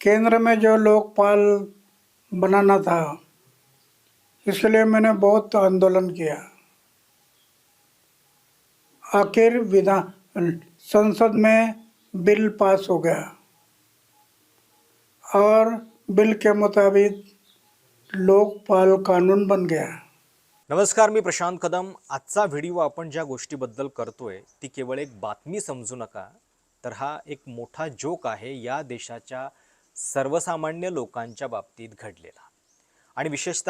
केंद्र में जो लोकपाल बनाना था इसलिए मैंने बहुत आंदोलन किया। आखिर विधान संसद में बिल पास हो गया। और बिल के मुताबिक लोकपाल कानून बन गया। नमस्कार मी प्रशांत कदम। आजचा व्हिडिओ आपण ज्या गोष्टीबद्दल करतोय ती केवळ एक बातमी समजू नका तर हा एक मोठा जोक आहे या देशाच्या सर्वसामान्य लोकांच्या बाबतीत घडलेला. आणि विशेषत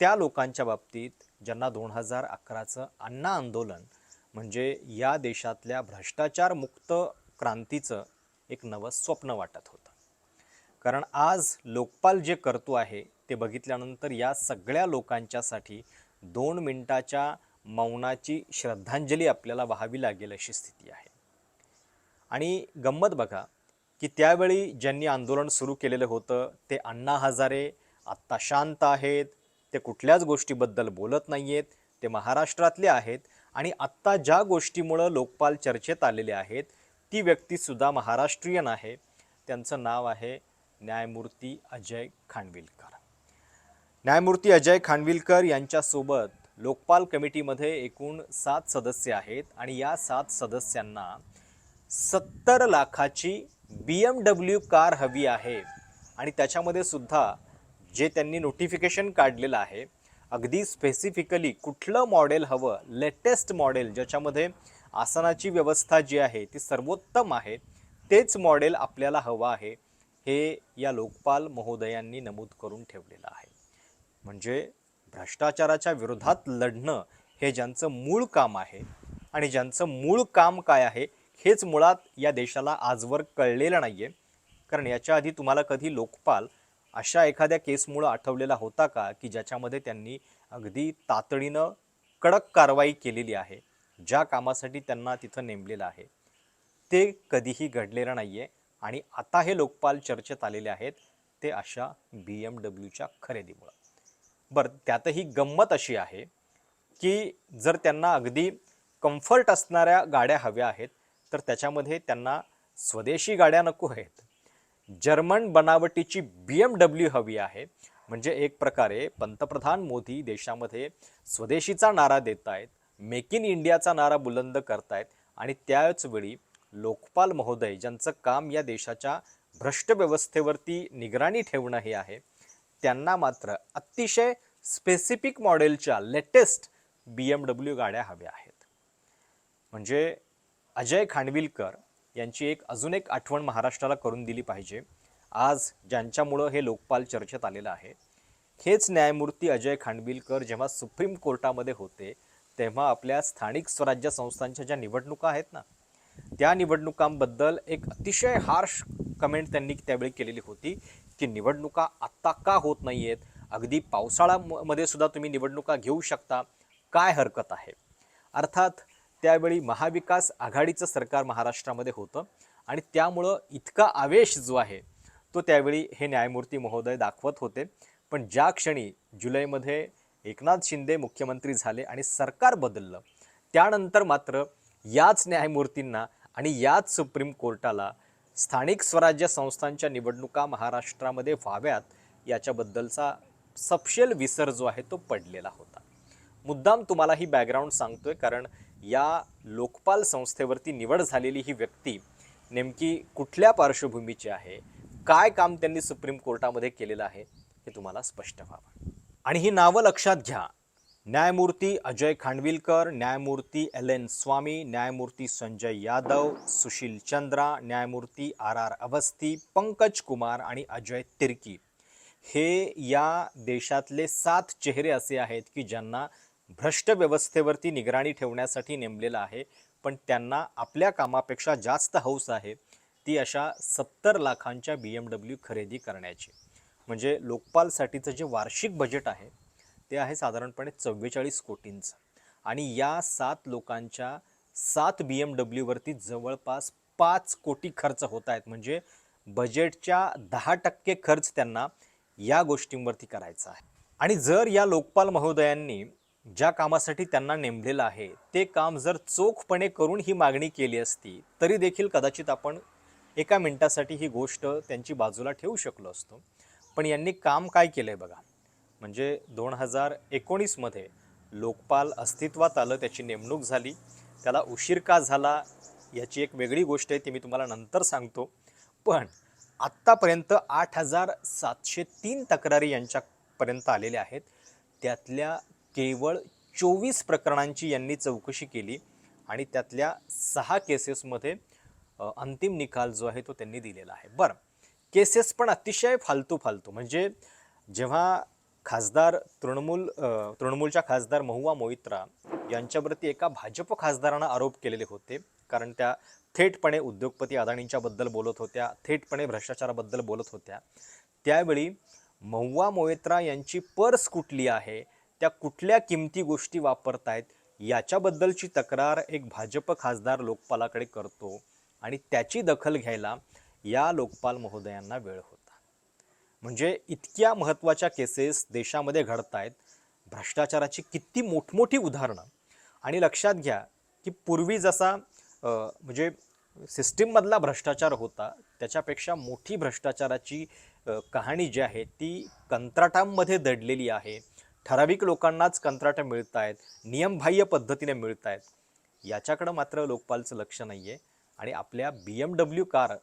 त्या लोकांच्या बाबतीत ज्यांना दोन हजार अकराचं अण्णा आंदोलन म्हणजे या देशातल्या भ्रष्टाचारमुक्त क्रांतीचं एक नवं स्वप्न वाटत होतं. कारण आज लोकपाल जे करतो आहे ते बघितल्यानंतर या सगळ्या लोकांच्यासाठी दोन मिनटाच्या मौनाची श्रद्धांजली आपल्याला व्हावी लागेल अशी स्थिती आहे. आणि गंमत बघा की त्यावेळी ज्यांनी आंदोलन सुरू केलेलं होतं ते अण्णा हजारे आत्ता शांत आहेत ते कुठल्याच गोष्टीबद्दल बोलत नाही आहेत ते महाराष्ट्रातले आहेत आणि आत्ता ज्या गोष्टीमुळं लोकपाल चर्चेत आलेले आहेत ती व्यक्तीसुद्धा महाराष्ट्रीयन आहे. त्यांचं नाव आहे न्यायमूर्ती अजय खानविलकर. न्यायमूर्ती अजय खानविलकर यांच्यासोबत लोकपाल कमिटीमध्ये एकूण सात सदस्य आहेत आणि या सात सदस्यांना सत्तर लाखाची बी एम डब्ल्यू कार हवी आहे. आणि त्याच्यामध्ये सुद्धा जे त्यांनी नोटिफिकेशन काढलेलं आहे अगदी स्पेसिफिकली कुठलं मॉडेल हवं लेटेस्ट मॉडेल ज्याच्यामध्ये आसनाची व्यवस्था जी आहे ती सर्वोत्तम आहे तेच मॉडेल आपल्याला हवं आहे हे या लोकपाल महोदयांनी नमूद करून ठेवलेलं आहे. म्हणजे भ्रष्टाचाराच्या विरोधात लढणं हे ज्यांचं मूळ काम आहे आणि ज्यांचं मूळ काम काय आहे हेच मुळात या देशाला आजवर कळलेलं नाही आहे कारण याच्या आधी तुम्हाला कधी लोकपाल अशा एखाद्या केसमुळं आठवलेला होता का की ज्याच्यामध्ये त्यांनी अगदी तातडीनं कडक कारवाई केलेली आहे ज्या कामासाठी त्यांना तिथं नेमलेलं आहे? ते कधीही घडलेलं नाही आहे आणि आता हे लोकपाल चर्चेत आलेले आहेत ते अशा बी एम डब्ल्यूच्या खरेदीमुळं. बरं त्यातही गंमत अशी आहे की जर त्यांना अगदी कम्फर्ट असणाऱ्या गाड्या हव्या आहेत तर त्याच्यामध्ये त्यांना स्वदेशी गाड्या नको आहेत. जर्मन बनावटीची बी एम डब्ल्यू हवी आहे. म्हणजे एक प्रकारे पंतप्रधान मोदी देशामध्ये स्वदेशीचा नारा देत आहेत मेक इन इंडियाचा नारा बुलंद करतायत आणि त्याच वेळी लोकपाल महोदय ज्यांचं काम या देशाच्या भ्रष्ट व्यवस्थेवरती निगराणी ठेवणं हे आहे त्यांना मात्र अतिशय स्पेसिफिक मॉडेलच्या लेटेस्ट बी एम डब्ल्यू गाड्या हव्या आहेत. म्हणजे अजय खांडविलकर यांची एक अजून एक आठवण महाराष्ट्राला करून दिली पाहिजे. आज ज्यांच्यामुळं हे लोकपाल चर्चेत आलेलं आहे. हेच न्यायमूर्ती अजय खांडविलकर जेव्हा सुप्रीम कोर्टामध्ये होते तेव्हा आपल्या स्थानिक स्वराज्य संस्थांच्या ज्या निवडणुका आहेत ना त्या निवडणुकांबद्दल एक अतिशय हार्श कमेंट त्यांनी त्यावेळी केलेली होती की निवडणुका आत्ता का होत नाही आहेत अगदी पावसाळ्यामध्ये सुद्धा तुम्ही निवडणुका घेऊ शकता. काय हरकत आहे? अर्थात त्यावेळी महाविकास आघाडीचं सरकार महाराष्ट्रामध्ये होतं आणि त्यामुळं इतका आवेश जो आहे तो त्यावेळी हे न्यायमूर्ती महोदय दाखवत होते. पण ज्या क्षणी जुलैमध्ये एकनाथ शिंदे मुख्यमंत्री झाले आणि सरकार बदललं त्यानंतर मात्र याच न्यायमूर्तींना आणि याच सुप्रीम कोर्टाला स्थानिक स्वराज्य संस्थांच्या निवडणुका महाराष्ट्रामध्ये व्हाव्यात याच्याबद्दलचा सपशेल विसर जो आहे तो पडलेला होता. मुद्दाम तुम्हाला ही बॅकग्राऊंड सांगतोय कारण या लोकपाल संस्थेवरती निवड झालेली ही व्यक्ती नेमकी कुठल्या पार्श्वभूमीची आहे? काय काम त्यांनी सुप्रीम कोर्टामध्ये केलेलं आहे? हे तुम्हाला स्पष्ट व्हावं. आणि ही नावं लक्षात घ्या. न्यायमूर्ती अजय खांडविलकर न्यायमूर्ती एल एन स्वामी न्यायमूर्ती संजय यादव सुशील चंद्रा न्यायमूर्ती आर आर अवस्थी पंकज कुमार आणि अजय तिर्की. हे या देशातले सात चेहरे असे आहेत की ज्यांना भ्रष्ट व्यवस्थेवरती निगराणी ठेवण्यासाठी नेमलेलं आहे पण त्यांना आपल्या कामापेक्षा जास्त हौस आहे ती अशा सत्तर लाखांच्या बी एम डब्ल्यू खरेदी करण्याची. म्हणजे लोकपालसाठीचं जे वार्षिक बजेट आहे ते आहे साधारणपणे चव्वेचाळीस कोटींचं. आणि या सात लोकांच्या सात बी एम डब्ल्यूवरती जवळपास पाच कोटी खर्च होत आहेत. म्हणजे बजेटच्या दहा टक्के खर्च त्यांना या गोष्टींवरती करायचा आहे. आणि जर या लोकपाल महोदयांनी ज्या कामासाठी त्यांना नेमलेलं आहे ते काम जर चोखपणे करून ही मागणी केली असती तरी देखील कदाचित आपण एका मिनटासाठी ही गोष्ट त्यांची बाजूला ठेवू शकलो असतो. पण यांनी काम काय केलं आहे बघा? म्हणजे दोन हजार एकोणीसमध्ये लोकपाल अस्तित्वात आलं त्याची नेमणूक झाली त्याला उशीर का झाला याची एक वेगळी गोष्ट आहे ती मी तुम्हाला नंतर सांगतो. पण आत्तापर्यंत आठ हजार सातशे तीन तक्रारी यांच्यापर्यंत आलेल्या आहेत. त्यातल्या केवळ चोवीस प्रकरणांची यांनी चौकशी केली आणि त्यातल्या सहा केसेसमध्ये अंतिम निकाल जो आहे तो त्यांनी दिलेला आहे. बरं केसेस पण अतिशय फालतू फालतू. म्हणजे जेव्हा खासदार तृणमूल तृणमूलच्या खासदार महुआ मोहित्रा यांच्यावरती एका भाजप खासदारानं आरोप केलेले होते कारण त्या थेटपणे उद्योगपती अदाणींच्याबद्दल बोलत होत्या थेटपणे भ्रष्टाचाराबद्दल बोलत होत्या त्यावेळी महुआ मोहित्रा यांची पर्स कुठली आहे? त्या कुठल्या किमती गोष्टी वापरतायत याच्याबद्दलची तक्रार एक भाजप खासदार लोकपालाकडे करतो आणि त्याची दखल घ्यायला या लोकपाल महोदयांना वेळ होता. म्हणजे इतक्या महत्त्वाच्या केसेस देशामध्ये घडत आहेत भ्रष्टाचाराची किती मोठमोठी उदाहरणं. आणि लक्षात घ्या की पूर्वी जसा म्हणजे सिस्टीममधला भ्रष्टाचार होता त्याच्यापेक्षा मोठी भ्रष्टाचाराची कहाणी जी आहे ती कंत्राटांमध्ये दडलेली आहे. ठराविक लोकांनाच कंत्राटं मिळत आहेत नियमबाह्य पद्धतीने मिळत आहेत. याच्याकडं मात्र लोकपालचं लक्ष नाही आहे आणि आपल्या बी एम डब्ल्यू कार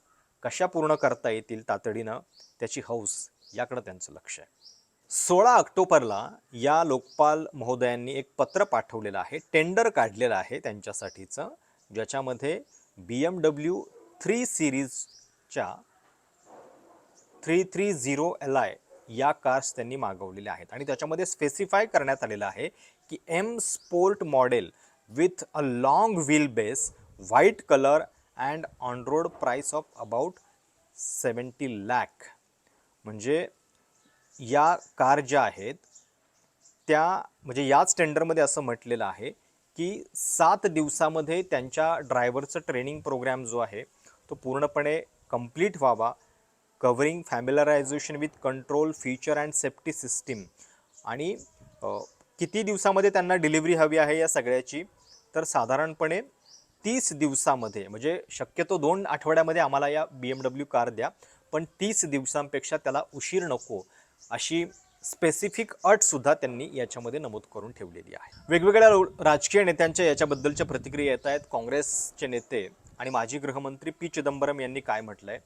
कशा पूर्ण करता येतील तातडीनं त्याची हौस याकडं त्यांचं लक्ष आहे. सोळा ऑक्टोबरला या लोकपाल महोदयांनी एक पत्र पाठवलेलं आहे टेंडर काढलेलं आहे त्यांच्यासाठीचं ज्याच्यामध्ये B M W three सिरीजच्या three three zero L I या कार्स त्यांनी मागवलेल्या आहेत. आणि त्याच्यामध्ये स्पेसिफाय करण्यात आलेलं आहे की M sport model with a long wheel base white colour and on road price of about seventy lakh म्हणजे या कार ज्या आहेत त्या म्हणजे याच टेंडरमध्ये असं म्हटलेलं आहे की सात दिवसामध्ये त्यांच्या ड्रायव्हरचं ट्रेनिंग प्रोग्रॅम जो आहे तो पूर्णपणे कंप्लीट व्हावा. Covering familiarisation with control feature and safety system आणि किती दिवसामध्ये त्यांना डिलिव्हरी हवी आहे या सगळ्याची? तर साधारणपणे तीस दिवसामध्ये म्हणजे शक्यतो दोन आठवड्यामध्ये आम्हाला या बी एम डब्ल्यू कार द्या पण तीस दिवसांपेक्षा त्याला उशीर नको अशी स्पेसिफिक अटसुद्धा त्यांनी याच्यामध्ये नमूद करून ठेवलेली आहे. वेगवेगळ्या रो- राजकीय नेत्यांच्या याच्याबद्दलच्या प्रतिक्रिया येत आहेत. काँग्रेसचे नेते आणि माजी गृहमंत्री पी चिदंबरम यांनी काय म्हटलं आहे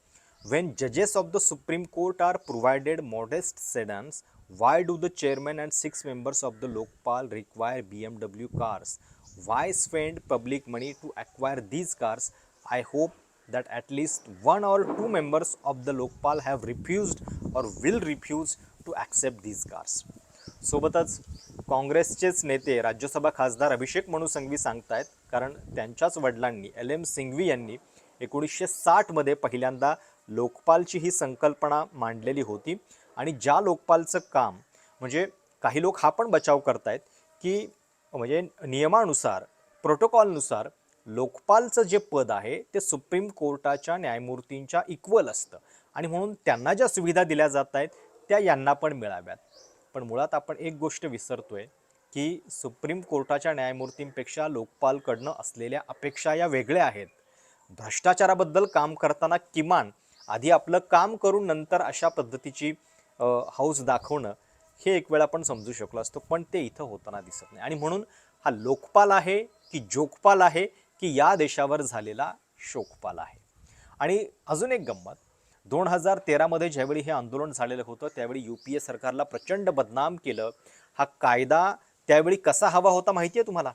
When judges of the Supreme Court are provided modest sedans, why do the chairman and six members of the Lokpal require BMW cars? Why spend public money to acquire these cars i hope that at least one or two members of the lokpal have refused or will refuse to accept these cars सोबतच काँग्रेसचेच नेते राज्यसभा खासदार अभिषेक मनु संघवी सांगतायत कारण त्यांच्याच वडिलांनी L M Singhvi यांनी एकोणीसशे साठमध्ये पहिल्यांदा लोकपालची ही संकल्पना मांडलेली होती. आणि ज्या लोकपालचं काम म्हणजे काही लोक हा पण बचाव करतायत की म्हणजे नियमानुसार प्रोटोकॉलनुसार लोकपालचं जे पद आहे ते सुप्रीम कोर्टाच्या न्यायमूर्तींच्या इक्वल असतं. आणि म्हणून त्यांना ज्या सुविधा दिल्या जात आहेत त्या यांना पण मिळाव्यात. पण मुळात आपण एक गोष्ट विसरतोय की सुप्रीम कोर्टाच्या न्यायमूर्तींपेक्षा लोकपालकडनं असलेल्या अपेक्षा या वेगळ्या आहेत. भ्रष्टाचाराबद्दल काम करताना किमान आधी आपलं काम करून नंतर अशा पद्धतीची हौस दाखवणं हे एक वेळ आपण समजू शकलो असतो पण ते इथं होताना दिसत नाही. आणि म्हणून हा लोकपाल आहे की जोगपाल आहे की या देशावर झालेला शोकपाल आहे. आणि अजून एक गंमत. दोन हजार तेरामध्ये ज्यावेळी हे आंदोलन झालेलं होतं त्यावेळी यू पी ए सरकारला प्रचंड बदनाम केलं. हा कायदा त्यावेळी कसा हवा होता माहिती आहे तुम्हाला?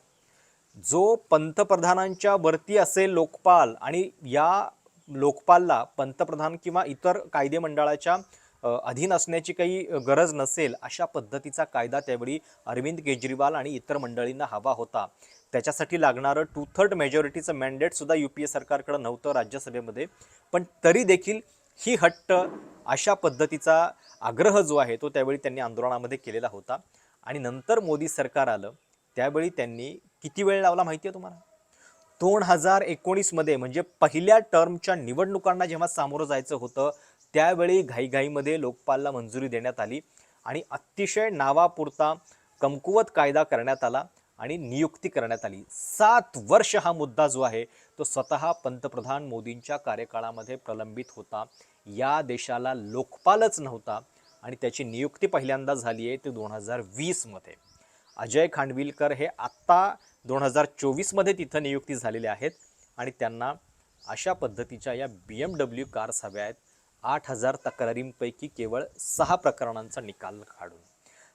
जो पंतप्रधानांच्या वरती असेल लोकपाल आणि या लोकपालला पंतप्रधान किंवा इतर कायदे मंडळाच्या अधीन असण्याची काही गरज नसेल अशा पद्धतीचा कायदा त्यावेळी अरविंद केजरीवाल आणि इतर मंडळींना हवा होता. त्याच्यासाठी लागणारं टू थर्ड मेजॉरिटीचं मॅन्डेटसुद्धा यू पी ए सरकारकडं नव्हतं राज्यसभेमध्ये. पण तरी देखील ही हट्ट अशा पद्धतीचा आग्रह जो आहे तो त्यावेळी त्यांनी आंदोलनामध्ये केलेला होता. आणि नंतर मोदी सरकार आलं त्यावेळी त्यांनी किती वेळ लावला माहिती आहे तुम्हाला? दोन हजार एकोणीसमध्ये म्हणजे पहिल्या टर्मच्या निवडणुकांना जेव्हा सामोरं जायचं होतं त्यावेळी घाईघाईमध्ये लोकपालला मंजुरी देण्यात आली आणि अतिशय नावापुरता कमकुवत कायदा करण्यात आला आणि नियुक्ती करण्यात आली. सात वर्ष हा मुद्दा जो आहे तो स्वतः पंतप्रधान मोदींच्या कार्यकाळामध्ये प्रलंबित होता. या देशाला लोकपालच नव्हता आणि त्याची नियुक्ती पहिल्यांदा झाली आहे ते दोन हजार वीसमध्ये. अजय खांडविलकर हे आत्ता दोन हजार चोवीसमध्ये तिथं नियुक्ती झालेल्या आहेत आणि त्यांना अशा पद्धतीच्या या बी एम डब्ल्यू कार्स हव्या आहेत. आठ हजार तक्रारींपैकी केवळ सहा प्रकरणांचा निकाल काढून.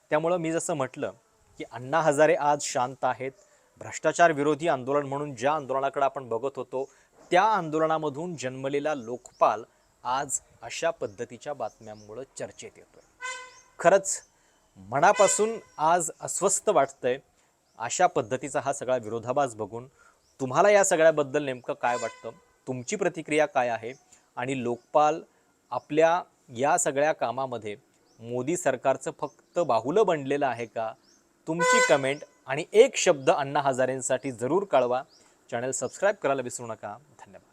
त्यामुळं मी जसं म्हटलं की अण्णा हजारे आज शांत आहेत. भ्रष्टाचार विरोधी आंदोलन म्हणून ज्या आंदोलनाकडे आपण बघत होतो त्या आंदोलनामधून जन्मलेला लोकपाल आज अशा पद्धतीच्या बातम्यांमुळं चर्चेत येतोय. खरंच मनापासून आज अस्वस्थ वाटतंय. अशा पद्धतीचा हा सगळा विरोधाभास बघून तुम्हाला या सगळ्याबद्दल नेमकं काय वाटतं? तुमची प्रतिक्रिया काय आहे? आणि लोकपाल आपल्या या सगळ्या कामामध्ये मोदी सरकारचं फक्त बाहुलं बनलेलं आहे का? तुमची कमेंट आणि एक शब्द अण्णा हजारेंसाठी जरूर कळवा. चॅनल सबस्क्राईब करायला विसरू नका. धन्यवाद.